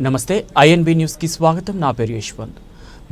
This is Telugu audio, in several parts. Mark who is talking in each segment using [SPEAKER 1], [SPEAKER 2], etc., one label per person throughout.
[SPEAKER 1] నమస్తే ఐఎన్బి న్యూస్కి స్వాగతం. నా పేరు యశ్వంత్.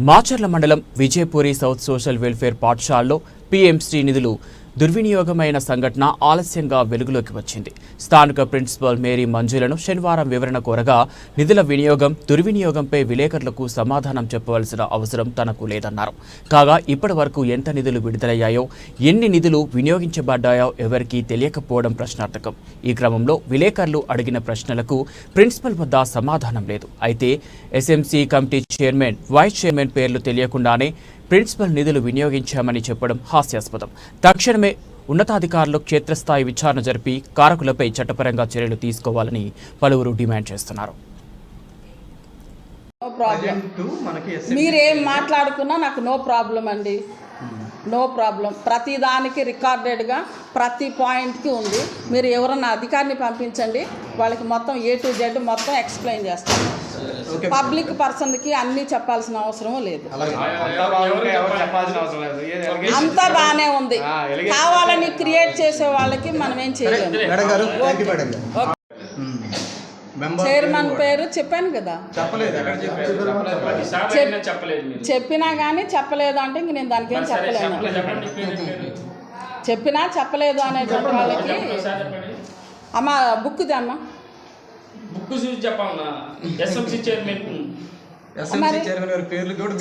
[SPEAKER 1] మాచర్ల మండలం విజయపూరి సౌత్ సోషల్ వెల్ఫేర్ పాఠశాలలో పిఎంసీ నిధులు దుర్వినియోగమైన సంఘటన ఆలస్యంగా వెలుగులోకి వచ్చింది. స్థానిక ప్రిన్సిపల్ మేరీ మంజులను శనివారం వివరణ కోరగా నిధుల వినియోగం దుర్వినియోగంపై విలేకరులకు సమాధానం చెప్పవలసిన అవసరం తనకు లేదన్నారు. కాగా ఇప్పటి వరకు ఎంత నిధులు విడుదలయ్యాయో ఎన్ని నిధులు వినియోగించబడ్డాయో ఎవరికీ తెలియకపోవడం ప్రశ్నార్థకం. ఈ క్రమంలో విలేకరులు అడిగిన ప్రశ్నలకు ప్రిన్సిపల్ వద్ద సమాధానం లేదు. అయితే SMC committee chairman vice chairman పేర్లు తెలియకుండానే ప్రిన్సిపల్ నిధులు వినియోగించామని చెప్పడం హాస్యాస్పదం. తక్షణమే ఉన్నతాధికారులు క్షేత్రస్థాయి విచారణ జరిపి కారకులపై చట్టపరంగా చర్యలు తీసుకోవాలని పలువురు డిమాండ్ చేస్తున్నారు.
[SPEAKER 2] నో ప్రాబ్లం
[SPEAKER 3] ప్రజెంట్ మనకి ఎస్ఎం
[SPEAKER 2] మీరేం మాట్లాడుకున్నా నాకు నో ప్రాబ్లం అండి. నో ప్రాబ్లం ప్రతి దానికి రికార్డెడ్గా ప్రతి పాయింట్కి ఉంది. మీరు ఎవరన్నా అధికారిని పంపించండి. వాళ్ళకి మొత్తం ఏ టు జెడ్ మొత్తం ఎక్స్ప్లెయిన్ చేస్తాను పబ్లిక్ పర్సన్కి అన్నీ చెప్పాల్సిన అవసరం లేదు.
[SPEAKER 3] అలాగే.
[SPEAKER 4] అంతా బాగుంటే ఎవరు చెప్పాల్సిన అవసరం లేదు. ఏది ఎలిగేషన్
[SPEAKER 2] అంతా బాగానే ఉంది. కావాలని క్రియేట్ చేసే వాళ్ళకి మనం ఏం చేయలేము.
[SPEAKER 3] మేడం గారు థ్యాంక్ యూ మేడం గారు. మెంబర్
[SPEAKER 2] చైర్మన్ పేరు చెప్పాను కదా. చెప్పినా కానీ చెప్పలేదు అంటే ఇంక నేను దానికి ఏం చెప్పలేను. చెప్పినా చెప్పలేదు అనేటువంటి వాళ్ళకి అమ్మ బుక్ అమ్మ.
[SPEAKER 4] బుక్ చూసి ఎస్ఎంసీ చైర్మన్
[SPEAKER 3] ఎస్ఎంసీ గారి పేర్లు కూడా.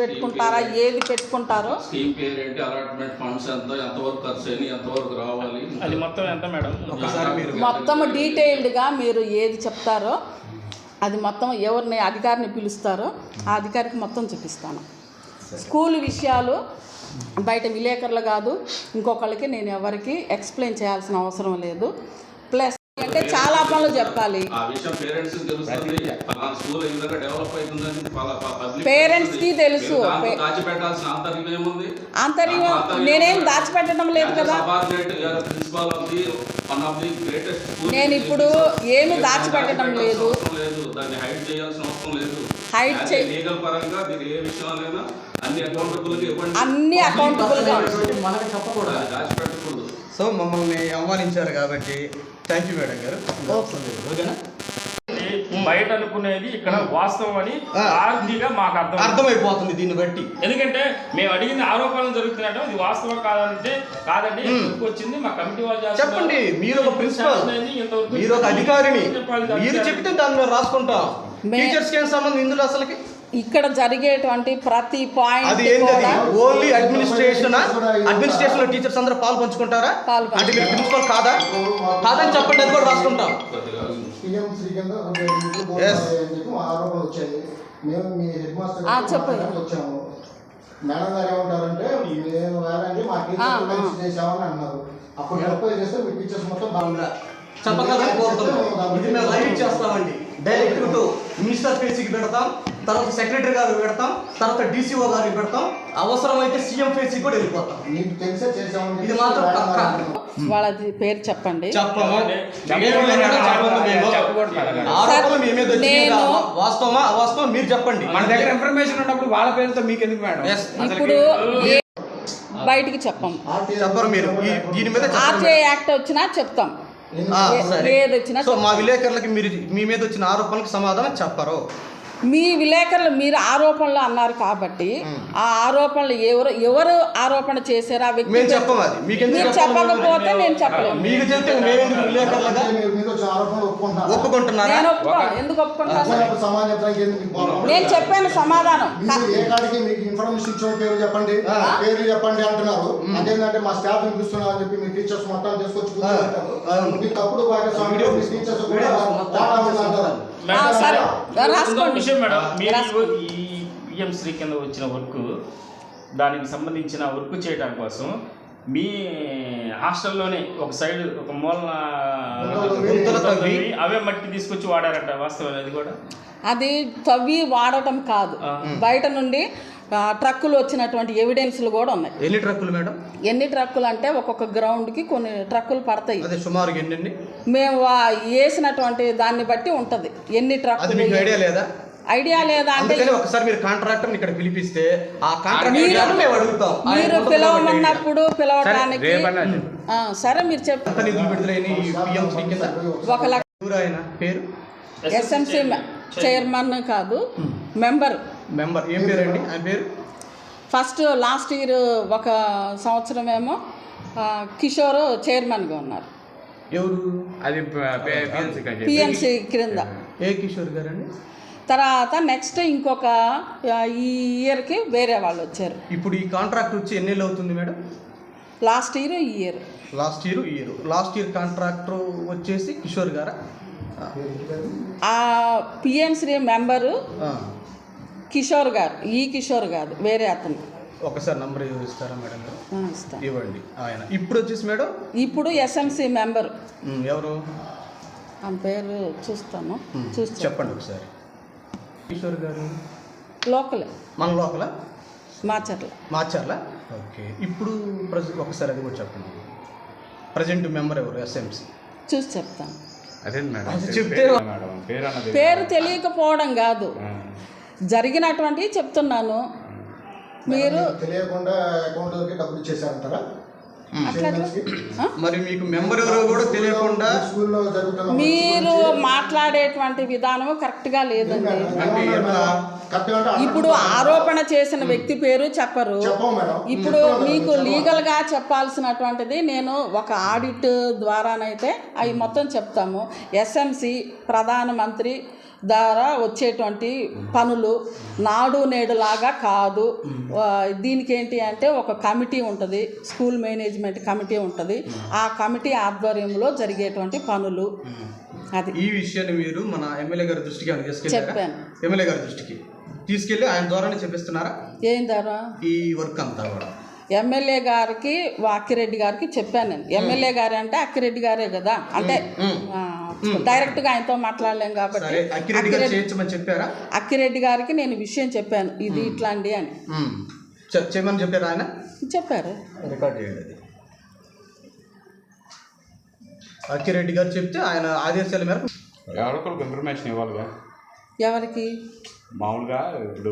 [SPEAKER 2] పెట్టుకుంటారా ఏది పెట్టుకుంటారో?
[SPEAKER 5] స్కీమ్ పేరు ఏంటి అలాట్మెంట్ ఫండ్స్ ఎంత ఎంతవరకు ఖర్చు అయినాయి ఎంతవరకు రావాలి?
[SPEAKER 4] అది మొత్తం ఎంత మేడం?
[SPEAKER 3] ఒకసారి మీరు
[SPEAKER 2] మొత్తం డీటెయిల్డ్గా మీరు ఏది చెప్తారో అది మొత్తం ఎవరిని అధికారిని పిలుస్తారో ఆ అధికారికి మొత్తం చూపిస్తాను స్కూల్ విషయాలు బయట విలేకరులు కాదు ఇంకొకళ్ళకి నేను ఎవరికి ఎక్స్ప్లెయిన్ చేయాల్సిన అవసరం లేదు. ప్లస్ అంటే చాలా పనులు చెప్పాలి.
[SPEAKER 5] పేరెంట్స్ తెలుస్తుంది. ఆ స్కూల్ ఈ విధంగా డెవలప్ అవుతుందని పబ్లిక్
[SPEAKER 2] Parents కి తెలుసు.
[SPEAKER 5] ఆంతర్యం ఏముంది?
[SPEAKER 2] ఆంతర్యం నేనేం దాచిపెట్టడం లేదు కదా.
[SPEAKER 5] Subordinate principal of the one of the greatest school
[SPEAKER 2] నేను ఇప్పుడు ఏమీ దాచిపెట్టడం లేదు.
[SPEAKER 5] లేదు. దాన్ని హైడ్ చేయాల్సిన అవసరం లేదు.
[SPEAKER 2] Hide చే-
[SPEAKER 5] లీగల్ పరంగా మీరు ఏ విషయాలైనా అన్ని అకౌంటబుల్
[SPEAKER 2] అన్ని అకౌంటబుల్గా
[SPEAKER 3] సో మమ్మల్ని ఆహ్వానించారు కాబట్టి థ్యాంక్ యూ మేడం గారు. ఓకేనా?
[SPEAKER 4] బయట అనుకునేది ఇక్కడ వాస్తవం అని
[SPEAKER 3] ఆ.
[SPEAKER 4] ఆర్డిగా మాకు అర్థం
[SPEAKER 3] అర్థమైపోతుంది దీన్ని బట్టి.
[SPEAKER 4] ఎందుకంటే మేము అడిగిన ఆరోపణలు జరుగుతున్నాయో ఇది వాస్తవం కాదంటే కాదండి వచ్చింది మా కమిటీ వాళ్ళు.
[SPEAKER 3] చెప్పండి మీరు ఒక ప్రిన్సిపల్ మీరు ఒక అధికారిని. మీరు. చెప్తే దాన్ని రాసుకుంటాం. టీచర్స్కి ఏం సంబంధం ఇందులో అసలుకి?
[SPEAKER 2] ఇక్కడ జరిగేటువంటి ప్రతి పాయింట్
[SPEAKER 3] ఓన్లీ అడ్మినిస్ట్రేషన్ అడ్మినిస్ట్రేషన్లో టీచర్స్ అందరూ పాలు పంచుకుంటారా. అంటే మీరు ప్రిన్సిపల్ కాదా? కాదని చెప్పండి అది కూడా రాసుకుంటాం.
[SPEAKER 2] చెప్పండి.
[SPEAKER 6] మేడం గారు ఏమంటారంటే నేను వేరండి మా
[SPEAKER 2] ఆ,
[SPEAKER 6] టీచర్
[SPEAKER 2] ఆ.
[SPEAKER 6] కలిసి చేసామని అన్నారు. అప్పుడు చేస్తే మీ టీచర్స్ మొత్తం బాగుందా
[SPEAKER 3] చెప్పగలని కోరుతున్నాం ఇది మేము లైవ్ చేస్తామండి. డైరెక్ట్ టు మినిస్టర్ ఫేసీకి పెడతాం తర్వాత సెక్రటరీ గారికి పెడతాం తర్వాత డీసీఓ గారికి పెడతాం అవసరమైతే సీఎం ఫేసీకి కూడా వెళ్ళిపోతాం. ఇది మాత్రం పక్కా.
[SPEAKER 2] వాళ్ళది పేరు చెప్పండి. నేను-?
[SPEAKER 3] వాస్తవమా? అవాస్తవం? మీరు చెప్పండి.
[SPEAKER 4] మన దగ్గర ఇన్ఫర్మేషన్ ఉన్నప్పుడు వాళ్ళ పేరుతో మీకు ఎందుకు మేడం.
[SPEAKER 2] ఇప్పుడు బయటికి చెప్పం.
[SPEAKER 6] ఆర్టీఐ
[SPEAKER 3] చెప్పరు మీరు. దీని మీద
[SPEAKER 2] ఆర్టీఐ. యాక్ట్ వచ్చినా చెప్తాం.
[SPEAKER 3] మా విలేకరులకి మీరు మీ మీద వచ్చిన ఆరోపణలకు సమాధానం చెప్పరు.
[SPEAKER 2] మీ విలేకరులు మీరు ఆరోపణలు అన్నారు కాబట్టి ఆ ఆరోపణలు ఎవరు ఎవరు ఆరోపణ చేశారు? ఆ వ్యక్తి మీరు? చెప్పకపోతే నేను చెప్పలేను.
[SPEAKER 6] ఒప్పుకుంటున్నారా?
[SPEAKER 2] నేను ఒప్పుకోను. ఎందుకు ఒప్పుకుంటాను? నేను చెప్పాను సమాధానం.
[SPEAKER 6] మీరు ఏ కాడికి మీకు ఇన్ఫర్మేషన్ ఇచ్చిన పేరు చెప్పండి. పేర్లు చెప్పండి అంటున్నారు. అదేంటంటే మా స్టాఫ్ పిలుస్తున్నారు అని చెప్పి మీ టీచర్స్ మొత్తం తీసుకొచ్చి. మీ తప్పుడు భాగస్వామి టీచర్స్ కూడా
[SPEAKER 2] రాసుకోండి.
[SPEAKER 4] విషయం మేడం మీరు
[SPEAKER 2] రాసుకోండి.
[SPEAKER 4] ఈ పిఎం శ్రీ కింద వచ్చిన వర్క్ దానికి సంబంధించిన వర్క్ చేయడం కోసం మీ హాస్టల్లోనే ఒక సైడ్ ఒక మూలన
[SPEAKER 3] తవ్వి
[SPEAKER 4] అవే మట్టి తీసుకొచ్చి వాడారట వాస్తవం అది కూడా?
[SPEAKER 2] అది తవ్వి వాడటం కాదు. బయట నుండి ట్రక్కులు వచ్చినటువంటి ఎవిడెన్స్లు కూడా ఉన్నాయి.
[SPEAKER 3] ఎన్ని ట్రక్కులు మేడం?
[SPEAKER 2] ఎన్ని ట్రక్కులు అంటే ఒక్కొక్క గ్రౌండ్కి కొన్ని ట్రక్కులు పడతాయి.
[SPEAKER 3] అదే సుమారుగా ఎన్ని
[SPEAKER 2] మేము వేసినటువంటి దాన్ని బట్టి ఉంటుంది. ఎన్ని
[SPEAKER 3] అది
[SPEAKER 2] ట్రక్కులు
[SPEAKER 3] మీకు ఐడియా లేదా?
[SPEAKER 2] ఐడియా లేదా అంటే
[SPEAKER 3] ఒకసారి మీరు కాంట్రాక్టర్ ఇక్కడ పిలిపిస్తే ఆ కాంట్రాక్టర్ మేము అడుగుతాం.
[SPEAKER 2] మీరు పిలవమన్నప్పుడు ఆ, సరే మీరు
[SPEAKER 3] కింద.
[SPEAKER 2] ఒక లక్ష
[SPEAKER 3] పేరు?
[SPEAKER 2] SMC chairman. కాదు మెంబర్.
[SPEAKER 3] మెంబర్. ఏం పేరండి ఆయన పేరు?
[SPEAKER 2] ఫస్ట్ లాస్ట్ ఇయర్ ఒక సంవత్సరం ఏమో కిషోర్ చైర్మన్గా ఉన్నారు.
[SPEAKER 3] ఎవరు?
[SPEAKER 7] అది పిఎన్సీ
[SPEAKER 2] పిఎంసి క్రింద
[SPEAKER 3] ఏ కిషోర్ గారండి?
[SPEAKER 2] తర్వాత నెక్స్ట్ ఇంకొక ఈ ఇయర్కి వేరే వాళ్ళు వచ్చారు.
[SPEAKER 3] ఇప్పుడు ఈ కాంట్రాక్ట్ వచ్చి ఎన్నేళ్ళు అవుతుంది మేడం?
[SPEAKER 2] లాస్ట్ ఇయర్ ఈ year
[SPEAKER 3] last year year last year contractor వచ్చేసి కిషోర్ గారా?
[SPEAKER 2] ఆ. PMC member. కిషోర్ గారు ఈ కిషోర్ కాదు వేరే అతను.
[SPEAKER 3] ఒకసారి నంబర్ ఇస్తారా మేడం? గారు ఇవ్వండి. ఆయన. ఇప్పుడు వచ్చేసి మేడం?
[SPEAKER 2] ఇప్పుడు ఎస్ఎంసి మెంబర్
[SPEAKER 3] ఎవరు?
[SPEAKER 2] ఆ పేరు చూస్తాను. చూస్తాను.
[SPEAKER 3] చెప్పండి ఒకసారి. కిషోర్ గారు?
[SPEAKER 2] లోకలే.
[SPEAKER 3] మన లోపల
[SPEAKER 2] మాచర్ల.
[SPEAKER 3] మార్చాలా ఓకే. ఇప్పుడు ప్రజ ఒకసారి అది కూడా చెప్పండి. ప్రజెంట్ మెంబర్ ఎవరు? ఎస్ఎంసి
[SPEAKER 2] చూసి చెప్తాను.
[SPEAKER 7] అదే మేడం.
[SPEAKER 3] అది చెప్తే
[SPEAKER 7] మేడం? పేరు అన్నది
[SPEAKER 2] పేరు తెలియకపోవడం కాదు.
[SPEAKER 7] ఆ.
[SPEAKER 2] జరిగినటువంటివి చెప్తున్నాను. మీరు
[SPEAKER 6] తెలియకుండా అకౌంట్లోకి డబ్బులు ఇచ్చేసారంటారా?
[SPEAKER 3] మరి మీకు మెంబర్ ఎవరో కూడా తెలియకుండా
[SPEAKER 6] స్కూల్లో జరుగుతున్న
[SPEAKER 2] మీరు మాట్లాడేటువంటి విధానం కరెక్ట్గా లేదండి. ఇప్పుడు ఆరోపణ చేసిన వ్యక్తి పేరు చెప్పరు. ఇప్పుడు మీకు లీగల్గా చెప్పాల్సినటువంటిది నేను ఒక ఆడిట్ ద్వారానైతే అవి మొత్తం చెప్తాము. ఎస్ఎంసి ప్రధానమంత్రి ద్వారా వచ్చేటువంటి పనులు నాడు నేడు లాగా కాదు దీనికి ఏంటి అంటే ఒక కమిటీ ఉంటుంది స్కూల్ మేనేజ్మెంట్ కమిటీ ఉంటుంది. ఆ కమిటీ ఆధ్వర్యంలో జరిగేటువంటి పనులు. అది.
[SPEAKER 3] ఈ విషయాన్ని మీరు మన ఎమ్మెల్యే గారి దృష్టికి
[SPEAKER 2] చెప్పాను.
[SPEAKER 3] ఎమ్మెల్యే గారి దృష్టికి. తీసుకెళ్ళి ఆయన ద్వారానే చెప్పిస్తున్నారా?
[SPEAKER 2] ఏం ద్వారా?
[SPEAKER 3] ఈ వర్క్ అంతా కూడా.
[SPEAKER 2] ఎమ్మెల్యే గారికి వా- అక్కిరెడ్డి గారికి చెప్పాను నేను. ఎమ్మెల్యే గారు అంటే అక్కిరెడ్డి గారే కదా. అంటే డైరెక్ట్గా ఆయనతో మాట్లాడలేం కాబట్టి
[SPEAKER 3] సరే అక్కిరెడ్డి గారు చేయించమని చెప్పారా?
[SPEAKER 2] అక్కిరెడ్డి గారికి నేను విషయం చెప్పాను. ఇది ఇట్లాంటి అని.
[SPEAKER 3] ఉమ్. చె- చేయమని చెప్పారా ఆయన?
[SPEAKER 2] చెప్పారు.
[SPEAKER 3] రికార్డ్ చేయండి అది. అక్కిరెడ్డి గారు చెప్తే ఆయన ఆదేశాల మేరకు
[SPEAKER 7] ఇన్ఫర్మేషన్ ఇవ్వాలిగా?
[SPEAKER 2] ఎవరికి?
[SPEAKER 7] మామూలుగా ఇప్పుడు